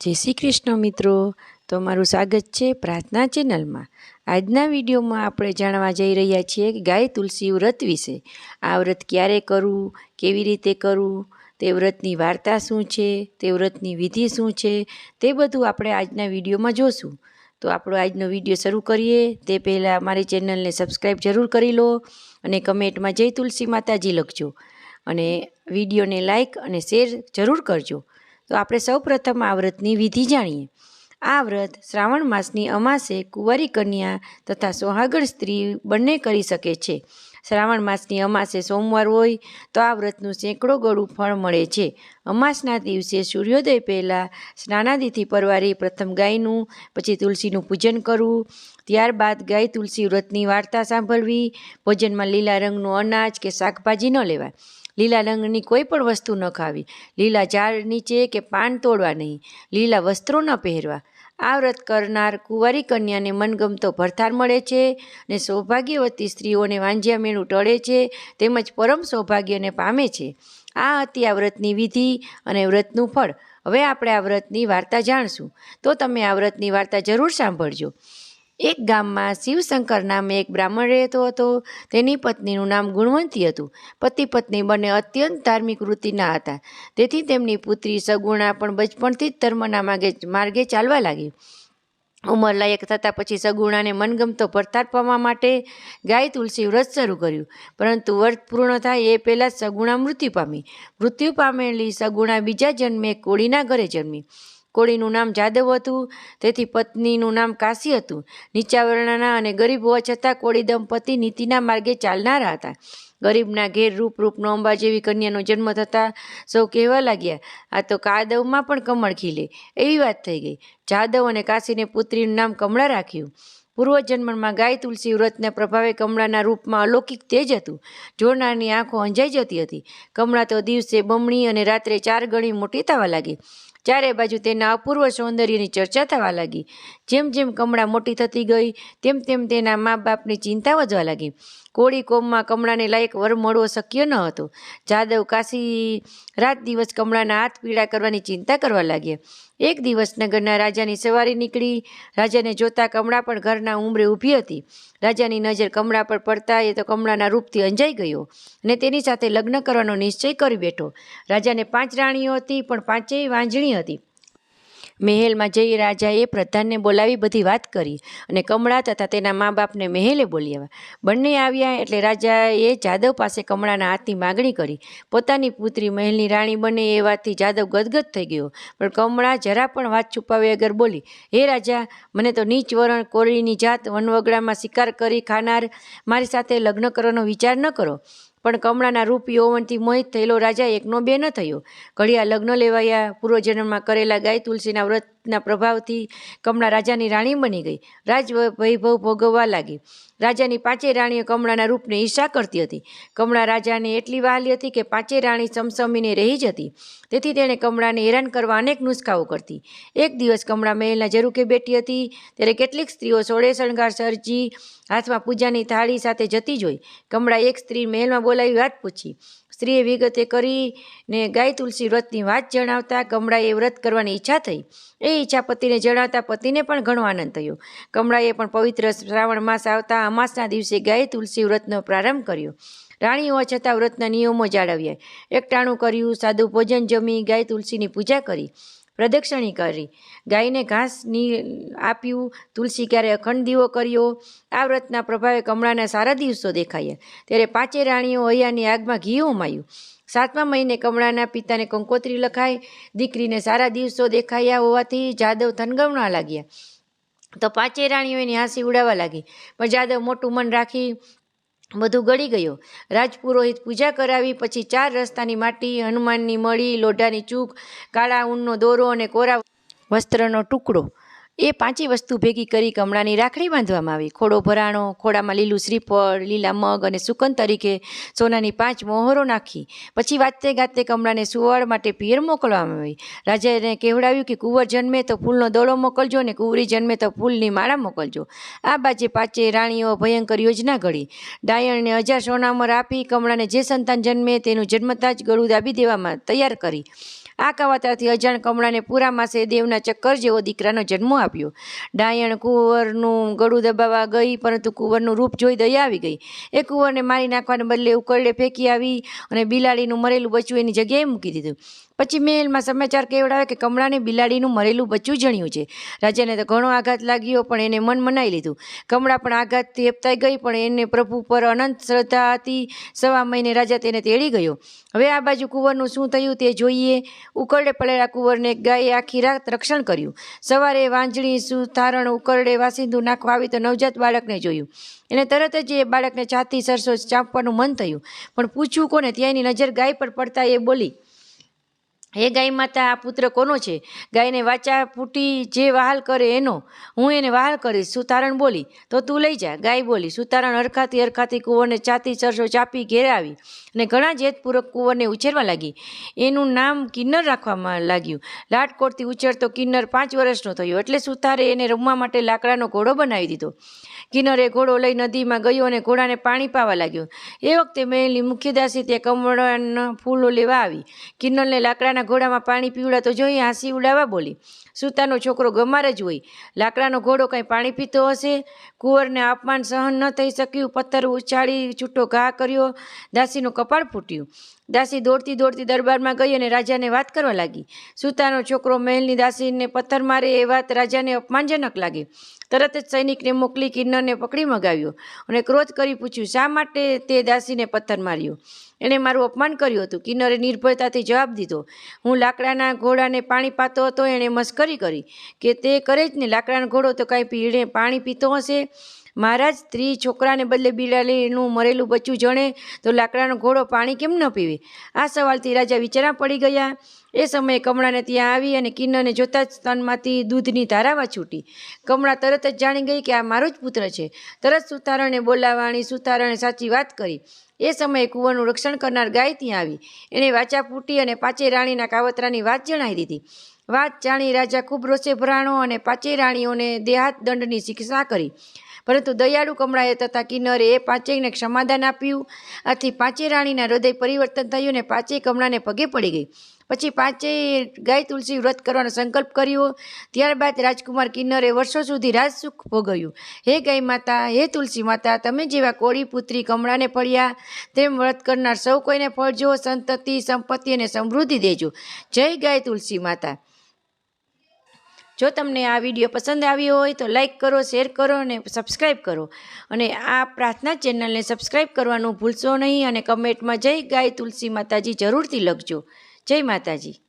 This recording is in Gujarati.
જય શ્રી કૃષ્ણ મિત્રો. તો મારું સ્વાગત છે પ્રાર્થના ચેનલમાં. આજના વિડીયોમાં આપણે જાણવા જઈ રહ્યા છીએ કે ગાય તુલસી વ્રત વિશે. આ વ્રત ક્યારે કરવું, કેવી રીતે કરવું, તે વ્રતની વાર્તા શું છે, તે વ્રતની વિધિ શું છે, તે બધું આપણે આજના વિડીયોમાં જોશું. તો આપણો આજનો વીડિયો શરૂ કરીએ. તે પહેલાં અમારી ચેનલને સબસ્ક્રાઈબ જરૂર કરી લો અને કમેન્ટમાં જય તુલસી માતાજી લખજો. અને વિડીયોને લાઈક અને શેર જરૂર કરજો. તો આપણે સૌ પ્રથમ આ વ્રતની વિધિ જાણીએ. આ વ્રત શ્રાવણ માસની અમાસે કુંવારી કન્યા તથા સોહાગણ સ્ત્રી બંને કરી શકે છે. શ્રાવણ માસની અમાસે સોમવાર હોય તો આ વ્રતનું સેંકડો ગળું ફળ મળે છે. અમાસના દિવસે સૂર્યોદય પહેલાં સ્નાનાદિથી પરવારી પ્રથમ ગાયનું, પછી તુલસીનું પૂજન કરવું, ત્યારબાદ ગાય તુલસી વ્રતની વાર્તા સાંભળવી, ભોજનમાં લીલા રંગનું અનાજ કે શાકભાજી ન લેવા લીલા રંગની કોઈ પણ વસ્તુ ન ખાવી. લીલા ઝાડ નીચે કે પાન તોડવા નહીં. લીલા વસ્ત્રો ન પહેરવા. આ વ્રત કરનાર કુંવારી કન્યાને મનગમતો ભરથાર મળે છે ને સૌભાગ્યવતી સ્ત્રીઓને વાંજ્યા મેળું ટળે છે તેમજ પરમ સૌભાગ્યને પામે છે. આ હતી આ વ્રતની વિધિ અને વ્રતનું ફળ. હવે આપણે આ વ્રતની વાર્તા જાણશું. તો તમે આ વ્રતની વાર્તા જરૂર સાંભળજો. એક ગામમાં શિવશંકર નામે એક બ્રાહ્મણ રહેતો હતો. તેની પત્નીનું નામ ગુણવંતી હતું. પતિ પત્ની બંને અત્યંત ધાર્મિક વૃત્તિના હતા. તેથી તેમની પુત્રી સગુણા પણ બચપણથી જ ધર્મના માર્ગે માર્ગે ચાલવા લાગી. ઉંમર લાયક થતાં પછી સગુણાને મનગમતો ભરતાર પામવા માટે ગાય તુલસી વ્રત શરૂ કર્યું. પરંતુ વ્રત પૂર્ણ થાય એ પહેલાં સગુણા મૃત્યુ પામી. મૃત્યુ પામેલી સગુણા બીજા જન્મે કોળીના ઘરે જન્મી. કોળીનું નામ જાદવ હતું, તેથી પત્નીનું નામ કાશી હતું. નીચા વર્ણના અને ગરીબ હોવા છતાં કોળી દંપતી નીતિના માર્ગે ચાલનારા હતા. ગરીબના ઘેર રૂપ રૂપનો અંબા જેવી કન્યાનો જન્મ થતાં સૌ કહેવા લાગ્યા, આ તો કાદવમાં પણ કમળ ખીલે. એવી વાત થઈ ગઈ. જાદવ અને કાશીને પુત્રીનું નામ કમળા રાખ્યું. પૂર્વજન્મમાં ગાય તુલસી વ્રતના પ્રભાવે કમળાના રૂપમાં અલૌકિક તેજ હતું. જોનારની આંખો અંજાઈ જતી હતી. કમળા તો દિવસે બમણી અને રાત્રે ચાર ગણી મોટી થવા લાગી. ચારે બાજુ તેના અપૂર્વ સૌંદર્યની ચર્ચા થવા લાગી. જેમ જેમ કમળા મોટી થતી ગઈ, તેમ તેમ તેના મા બાપની ચિંતા વધવા લાગી. કોળી કોમમાં કમળાને લાયક વર મળવો શક્ય ન હતો. જાદવ કાશી રાત દિવસ કમળાના હાથ પીડા કરવાની ચિંતા કરવા લાગ્યા. એક દિવસ નગરના રાજાની સવારી નીકળી. રાજાને જોતા કમળા પણ ઘરના ઉંમરે ઊભી હતી. રાજાની નજર કમળા પર પડતા એ તો કમળાના રૂપથી અંજાઈ ગયો અને તેની સાથે લગ્ન કરવાનો નિશ્ચય કરી બેઠો. રાજાને પાંચ રાણીઓ હતી પણ પાંચેય વાંજણી હતી. મહેલમાં જઈ રાજાએ પ્રધાનને બોલાવી બધી વાત કરી અને કમળા તથા તેના મા બાપને મહેલે બોલાવ્યા બંને આવ્યા એટલે રાજાએ જાદવ પાસે કમળાના હાથની માગણી કરી. પોતાની પુત્રી મહેલની રાણી બને એ વાતથી જાદવ ગદગદ થઈ ગયો. પણ કમળા જરા પણ વાત છુપાવી વગર બોલી, હે રાજા, મને તો નીચ વરણ કોળીની જાત વનવગડામાં શિકાર કરી ખાનાર મારી સાથે લગ્ન કરવાનો વિચાર ન કરો. પણ કમળાના રૂપ ઓવનથી મોહિત થયેલો રાજા એકનો બે ન થયો. ઘડિયા લગ્ન લેવાયા, પૂર્વજન્મમાં કરેલા ગાય તુલસીના વ્રતના પ્રભાવથી કમળા રાજાની રાણી બની ગઈ. રાજ વૈભવ ભોગવવા લાગી. રાજાની પાંચેય રાણીઓ કમળાના રૂપને ઈર્ષા કરતી હતી. કમળા રાજાને એટલી વહાલી હતી કે પાંચેય રાણી સમસમીને રહી જ હતી. તેથી તેણે કમળાને હેરાન કરવા અનેક નુસ્ખાઓ કરતી. એક દિવસ કમળા મહેલના ઝરૂકે બેઠી હતી, ત્યારે કેટલીક સ્ત્રીઓ સોળે શણગાર સરજી, હાથમાં પૂજાની થાળી સાથે જતી જોઈ. કમળા એક સ્ત્રી મહેલમાં બોલાવી વાત પૂછી. સ્ત્રીએ વિગતે કરીને ગાય તુલસી વ્રતની વાત જણાવતા કમળાએ વ્રત કરવાની ઈચ્છા થઈ. એ ઈચ્છા પતિને જણાવતા પતિને પણ ઘણો આનંદ થયો. કમળાએ પણ પવિત્ર શ્રાવણ માસ આવતા અમાસના દિવસે ગાય તુલસી વ્રતનો પ્રારંભ કર્યો. રાણી હોવા છતાં વ્રતના નિયમો જાળવ્યા. એકટાણું કર્યું, સાદું ભોજન જમી ગાય તુલસીની પૂજા કરી. પ્રદક્ષિણી કરી. ગાયને ઘાસની આપ્યું. તુલસી ક્યારે અખંડ દીવો કર્યો? આ વ્રતના પ્રભાવે કમળાના સારા દિવસો દેખાયા. ત્યારે પાંચે રાણીઓ હૈયાની આગમાં ઘી ઉમાયું. સાતમા મહિને કમળાના પિતાને કંકોત્રી લખાય દીકરીને સારા દિવસો દેખાયા હોવાથી જાદવ થનગવણા લાગ્યા. તો પાંચે રાણીઓ એની હાંસી ઉડાવવા લાગી. પણ જાદવ મોટું મન રાખી બધું ગળી ગયો. રાજપુરોહિત પૂજા કરાવી, પછી ચાર રસ્તાની માટી, હનુમાનની મળી, લોઢાની ચૂક, કાળા ઊનનો દોરો અને કોરા વસ્ત્રનો ટુકડો એ પાંચેય વસ્તુ ભેગી કરી કમળાની રાખડી બાંધવામાં આવી. ખોડો ભરાણો, ખોડામાં લીલું શ્રીફળ, લીલા મગ અને સુકન તરીકે સોનાની પાંચ મોહરો નાખી. પછી વાતે ગાતે કમળાને સુવળ માટે પિયર મોકલવામાં આવી. રાજાએ કહેવડાવ્યું કે, કુંવર જન્મે તો ફૂલનો દોડો મોકલજો અને કુંવરી જન્મે તો ફૂલની માળા મોકલજો. આ બાજે પાંચે રાણીઓ ભયંકર યોજના ઘડી. ડાયણને હજાર સોનામર આપી કમળાને જે સંતાન જન્મે તેનું જન્મતા જ ગળું દાબી દેવામાં તૈયાર કરી. આ કવાતરાથી અજાણ કમળાને પૂરા માસે દેવના ચક્કર જેવો દીકરાનો જન્મ આપ્યો. ડાયણ કુંવરનું ગળું દબાવવા ગઈ, પરંતુ કુંવરનું રૂપ જોઈ દયા આવી ગઈ. એ કુંવરને મારી નાખવાને બદલે ઉકરડે ફેંકી આવી અને બિલાડીનું મરેલું બચ્ચું એની જગ્યાએ મૂકી દીધું. પછી મહેલમાં સમાચાર કેવડાવે કે કમળાને બિલાડીનું મરેલું બચ્ચું જણ્યું છે. રાજાને તો ઘણો આઘાત લાગ્યો, પણ એને મન મનાઈ લીધું. કમળા પણ આઘાતથી હેપતાઈ ગઈ, પણ એને પ્રભુ પર અનંત શ્રદ્ધા હતી. સવા મહિને રાજા તેને તેડી ગયો. હવે આ બાજુ કુંવરનું શું થયું તે જોઈએ. ઉકરડે પડેલા કુંવરને ગાયે આખી રાત રક્ષણ કર્યું. સવારે વાંજણી સુથારણ ઉકરડે વાસિંદુ નાખવા આવી તો નવજાત બાળકને જોયું. એને તરત જ એ બાળકને છાતી સરસો ચાંપવાનું મન થયું. પણ પૂછ્યું કોને? ત્યાંની નજર ગાય પર પડતા એ બોલી હે ગાય માતા, આ પુત્ર કોનો છે? ગાયને વાચા ફૂટી જે વહાલ કરે એનો, હું એને વહાલ કરીશ, સુતારણ બોલી, તો તું લઈ જા. ગાય બોલી, સુતારણ હરખાતી હરખાતી કુંવરને ચાતી સરસો ચાપી ઘેરે આવી અને ઘણા જેતપૂર્વક કુંવરને ઉછેરવા લાગી. એનું નામ કિન્નર રાખવામાં લાગ્યું. લાટકોટથી ઉછેરતો કિન્નર પાંચ વર્ષનો થયો, એટલે સુતારે એને રમવા માટે લાકડાનો ઘોડો બનાવી દીધો. કિન્નરે ઘોડો લઈ નદીમાં ગયો અને ઘોડાને પાણી પાવા લાગ્યો. એ વખતે મહેલની મુખ્યદાસી તે કમળના ફૂલો લેવા આવી. કિન્નરને લાકડાના ઘોડામાં પાણી પીવડાતો જોઈ હાંસી ઉડાવવા બોલી સુતાનો છોકરો ગમાર જ હોય. લાકડાનો ઘોડો કંઈ પાણી પીતો હશે? કુંવરને અપમાન સહન ન થઈ શક્યું. પથ્થર ઉછાળી છૂટો ઘા કર્યો. દાસીનું કપાળ ફૂટ્યું. દાસી દોડતી દોડતી દરબારમાં ગઈ અને રાજાને વાત કરવા લાગી. સુતાનો છોકરો મહેલની દાસીને પથ્થર મારે એ વાત રાજાને અપમાનજનક લાગી. તરત જ સૈનિકને મોકલી કિન્નરને પકડી મગાવ્યો અને ક્રોધ કરી પૂછ્યું, શા માટે તે દાસીને પથ્થર માર્યો? એણે મારું અપમાન કર્યું હતું. કિન્નરે નિર્ભયતાથી જવાબ દીધો. હું લાકડાના ઘોડાને પાણી પાતો હતો, એણે મસ્કરી કરી કે તે કરે જ ને, લાકડાનો ઘોડો તો કાંઈ પીણે પાણી પીતો હશે. મહારાજ, સ્ત્રી છોકરાને બદલે બિલાડીનું મરેલું બચ્ચું જણે તો લાકડાનો ઘોડો પાણી કેમ ન પીવે? આ સવાલથી રાજા વિચારા પડી ગયા. એ સમયે કમળાને ત્યાં આવી અને કિન્નરને જોતાં જ સ્તનમાંથી દૂધની ધારાવા છૂટી. કમળા તરત જ જાણી ગઈ કે આ મારો જ પુત્ર છે. તરત સુતારણને બોલાવાની સુતારણે સાચી વાત કરી. એ સમયે કુંવરનું રક્ષણ કરનાર ગાય ત્યાં આવી. એણે વાચા ફૂટી અને પાંચે રાણીના કાવતરાની વાત જણાવી દીધી. વાત જાણી રાજા ખૂબ રોષે ભરાણો અને પાચે રાણીઓને દેહાત દંડની શિક્ષા કરી. પરંતુ દયાળુ કમળાએ તથા કિન્નરે એ પાંચેયને ક્ષમાદાન આપ્યું. આથી પાંચેય રાણીના હૃદય પરિવર્તન થયું અને પાંચેય કમળાને પગે પડી ગઈ. પછી પાંચેય ગાય તુલસી વ્રત કરવાનો સંકલ્પ કર્યો. ત્યારબાદ રાજકુમાર કિન્નરે વર્ષો સુધી રાજસુખ ભોગવ્યું. હે ગાય માતા, હે તુલસી માતા, તમે જેવા કોળી પુત્રી કમળાને ફળ્યા તેમ વ્રત કરનાર સૌ કોઈને ફળજો, સંતતિ, સંપત્તિ અને સમૃદ્ધિ દેજો. જય ગાય તુલસી માતા. જો તમને આ વીડિયો પસંદ આવ્યો હોય તો લાઈક કરો, શેર કરો અને સબસ્ક્રાઈબ કરો. અને આ પ્રાર્થના ચેનલને સબસ્ક્રાઈબ કરવાનું ભૂલશો નહીં અને કમેન્ટમાં જય ગાય તુલસી માતાજી જરૂરથી લખજો. જય માતાજી.